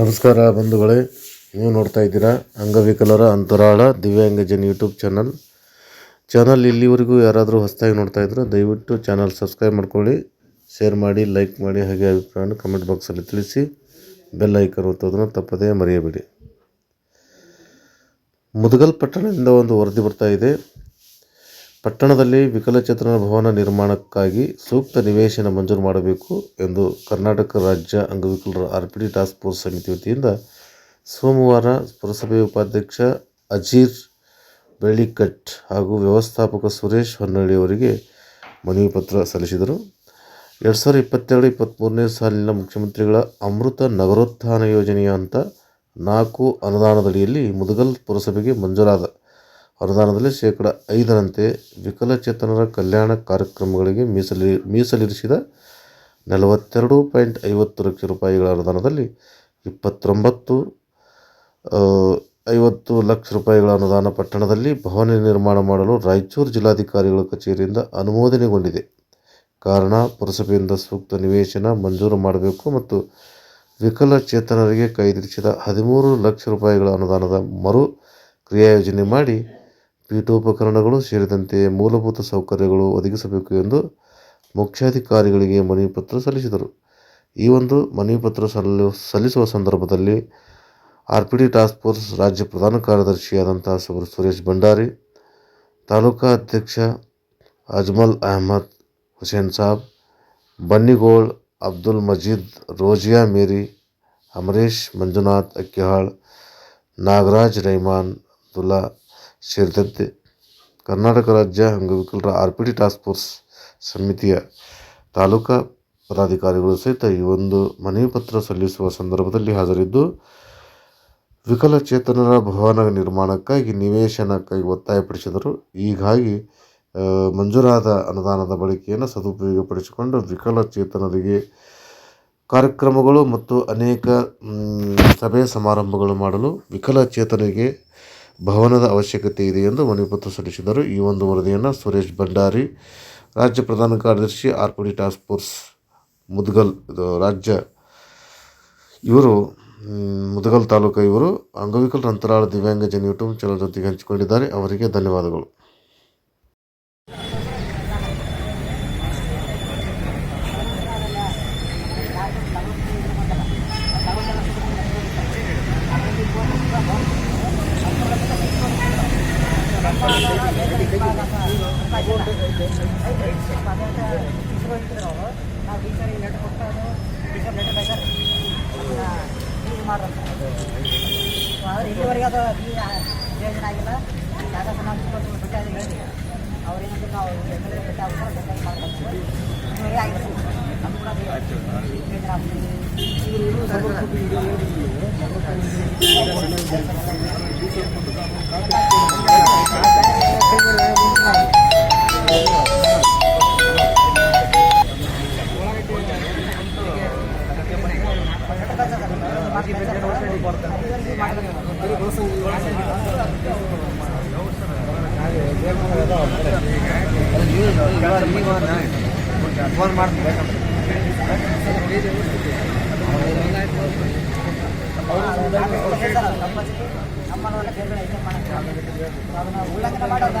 ನಮಸ್ಕಾರ ಬಂಧುಗಳೇ, ನೀವು ನೋಡ್ತಾ ಇದ್ದೀರಾ ಅಂಗವಿಕಲರ ಅಂತರಾಳ ದಿವ್ಯಾಂಗಜನ್ ಯೂಟ್ಯೂಬ್ ಚಾನಲ್. ಚಾನಲ್ ಇಲ್ಲಿವರೆಗೂ ಯಾರಾದರೂ ಹೊಸದಾಗಿ ನೋಡ್ತಾ ಇದ್ರೆ ದಯವಿಟ್ಟು ಚಾನಲ್ ಸಬ್ಸ್ಕ್ರೈಬ್ ಮಾಡ್ಕೊಳ್ಳಿ, ಶೇರ್ ಮಾಡಿ, ಲೈಕ್ ಮಾಡಿ, ಹಾಗೆ ಅಭಿಪ್ರಾಯವನ್ನು ಕಮೆಂಟ್ ಬಾಕ್ಸಲ್ಲಿ ತಿಳಿಸಿ, ಬೆಲ್ ಐಕನ್ ಒತ್ತೋದನ್ನು ತಪ್ಪದೇ ಮರೆಯಬೇಡಿ. ಮುದಗಲ್ ಪಟ್ಟಣದಿಂದ ಒಂದು ವರದಿ ಬರ್ತಾ ಇದೆ. ಪಟ್ಟಣದಲ್ಲಿ ವಿಕಲಚೇತನ ಭವನ ನಿರ್ಮಾಣಕ್ಕಾಗಿ ಸೂಕ್ತ ನಿವೇಶನ ಮಂಜೂರು ಮಾಡಬೇಕು ಎಂದು ಕರ್ನಾಟಕ ರಾಜ್ಯ ಅಂಗವಿಕಲರ ಆರ್ಪಿಡಿ ಟಾಸ್ಕ್ ಫೋರ್ಸ್ ಸಮಿತಿ ವತಿಯಿಂದ ಸೋಮವಾರ ಪುರಸಭೆ ಉಪಾಧ್ಯಕ್ಷ ಅಜೀರ್ ಬೆಳ್ಳಿಕಟ್ ಹಾಗೂ ವ್ಯವಸ್ಥಾಪಕ ಸುರೇಶ್ ಹೊನ್ನಳ್ಳಿ ಅವರಿಗೆ ಮನವಿ ಪತ್ರ ಸಲ್ಲಿಸಿದರು. ಎರಡು ಸಾವಿರದ ಇಪ್ಪತ್ತೆರಡು ಇಪ್ಪತ್ತ್ಮೂರನೇ ಸಾಲಿನ ಮುಖ್ಯಮಂತ್ರಿಗಳ ಅಮೃತ ನಗರೋತ್ಥಾನ ಯೋಜನೆಯ ಅಂತ ನಾಲ್ಕು ಅನುದಾನದಡಿಯಲ್ಲಿ ಮುದಗಲ್ ಪುರಸಭೆಗೆ ಮಂಜೂರಾದ ಅನುದಾನದಲ್ಲಿ ಶೇಕಡ ಐದರಂತೆ ವಿಕಲಚೇತನರ ಕಲ್ಯಾಣ ಕಾರ್ಯಕ್ರಮಗಳಿಗೆ ಮೀಸಲಿ, ಮೀಸಲಿರಿಸಿದ ನಲವತ್ತೆರಡು ಪಾಯಿಂಟ್ ಐವತ್ತು ಲಕ್ಷ ರೂಪಾಯಿಗಳ ಅನುದಾನದಲ್ಲಿ ಇಪ್ಪತ್ತೊಂಬತ್ತು ಐವತ್ತು ಲಕ್ಷ ರೂಪಾಯಿಗಳ ಅನುದಾನ ಪಟ್ಟಣದಲ್ಲಿ ಭವನ ನಿರ್ಮಾಣ ಮಾಡಲು ರಾಯಚೂರು ಜಿಲ್ಲಾಧಿಕಾರಿಗಳ ಕಚೇರಿಯಿಂದ ಅನುಮೋದನೆಗೊಂಡಿದೆ. ಕಾರಣ, ಪುರಸಭೆಯಿಂದ ಸೂಕ್ತ ನಿವೇಶನ ಮಂಜೂರು ಮಾಡಬೇಕು ಮತ್ತು ವಿಕಲಚೇತನರಿಗೆ ಕೈದಿರಿಸಿದ ಹದಿಮೂರು ಲಕ್ಷ ರೂಪಾಯಿಗಳ ಅನುದಾನದ ಮರು ಕ್ರಿಯಾಯೋಜನೆ ಮಾಡಿ ಪೀಠೋಪಕರಣಗಳು ಸೇರಿದಂತೆ ಮೂಲಭೂತ ಸೌಕರ್ಯಗಳು ಒದಗಿಸಬೇಕು ಎಂದು ಮುಖ್ಯಾಧಿಕಾರಿಗಳಿಗೆ ಮನವಿ ಪತ್ರ ಸಲ್ಲಿಸಿದರು. ಈ ಒಂದು ಮನವಿ ಪತ್ರ ಸಲ್ಲು, ಸಲ್ಲಿಸುವ ಸಂದರ್ಭದಲ್ಲಿ R P D task force ರಾಜ್ಯ ಪ್ರಧಾನ ಕಾರ್ಯದರ್ಶಿಯಾದಂಥ ಸುರೇಶ್ ಭಂಡಾರಿ, ತಾಲೂಕಾ ಅಧ್ಯಕ್ಷ ಅಜ್ಮಲ್ ಅಹಮದ್ ಹುಸೇನ್ ಸಾಬ್, ಬನ್ನಿಗೋಳ್ ಅಬ್ದುಲ್ ಮಜೀದ್, ರೋಜಿಯಾ ಮೇರಿ, ಅಮರೇಶ್ ಮಂಜುನಾಥ್ ಅಕ್ಕಿಹಾಳ್ ನಾಗರಾಜ್ ರೈಮಾನ್ ಅಬ್ದುಲ್ಲಾ ಸೇರಿದಂತೆ ಕರ್ನಾಟಕ ರಾಜ್ಯ ಅಂಗವಿಕಲರ R P D task force ಸಮಿತಿಯ ತಾಲೂಕಾ ಪದಾಧಿಕಾರಿಗಳು ಸಹಿತ ಈ ಒಂದು ಮನವಿ ಪತ್ರ ಸಲ್ಲಿಸುವ ಸಂದರ್ಭದಲ್ಲಿ ಹಾಜರಿದ್ದು, ವಿಕಲಚೇತನರ ಭವನ ನಿರ್ಮಾಣಕ್ಕಾಗಿ ನಿವೇಶನಕ್ಕಾಗಿ ಒತ್ತಾಯಪಡಿಸಿದರು. ಹೀಗಾಗಿ ಮಂಜೂರಾದ ಅನುದಾನದ ಬಳಕೆಯನ್ನು ಸದುಪಯೋಗಪಡಿಸಿಕೊಂಡು ವಿಕಲಚೇತನರಿಗೆ ಕಾರ್ಯಕ್ರಮಗಳು ಮತ್ತು ಅನೇಕ ಸಭೆ ಸಮಾರಂಭಗಳು ಮಾಡಲು ವಿಕಲಚೇತನರಿಗೆ ಭವನದ ಅವಶ್ಯಕತೆ ಇದೆ ಎಂದು ಮನವಿ ಪತ್ರ ಸಲ್ಲಿಸಿದರು ಈ ಒಂದು ವರದಿಯನ್ನು ಸುರೇಶ್ ಭಂಡಾರಿ, ರಾಜ್ಯ ಪ್ರಧಾನ ಕಾರ್ಯದರ್ಶಿ R P D task force Mudgal, ಇದು ರಾಜ್ಯ ಇವರು ಮುದಗಲ್ ತಾಲೂಕು ಇವರು ಅಂಗವಿಕಲರ ಅಂತರಾಳ ದಿವ್ಯಾಂಗಜನ ಯೂಟ್ಯೂಬ್ ಚಾನಲ್ ಜೊತೆಗೆ ಹಂಚಿಕೊಂಡಿದ್ದಾರೆ. ಅವರಿಗೆ ಧನ್ಯವಾದಗಳು. ಇಲ್ಲಿವರೆಗೆ ಅದು ಯೋಜನೆ ಆಗಿಲ್ಲ ಜಾಗ ಸಮಾಜ ಬಿಟ್ಟು ಅದು ಹೇಳಿ ಅವ್ರೇನಂದ್ರೆ ನಾವು ಎಕರೆ ಬಿಟ್ಟು ಅವ್ರು ಬೇಕಾಗಿ ಮಾಡ್ಬೇಕು ಇಲ್ಲಿವರೆಗೆ ಆಗಿಲ್ಲ ನಮ್ಗೆ ಕೂಡ ಯೋಜನೆ ಆಗ್ತದೆ. ಫೋನ್ ಮಾಡ್ತೀನಿ ಉಲ್ಲಂಘನೆ ಮಾಡೋದು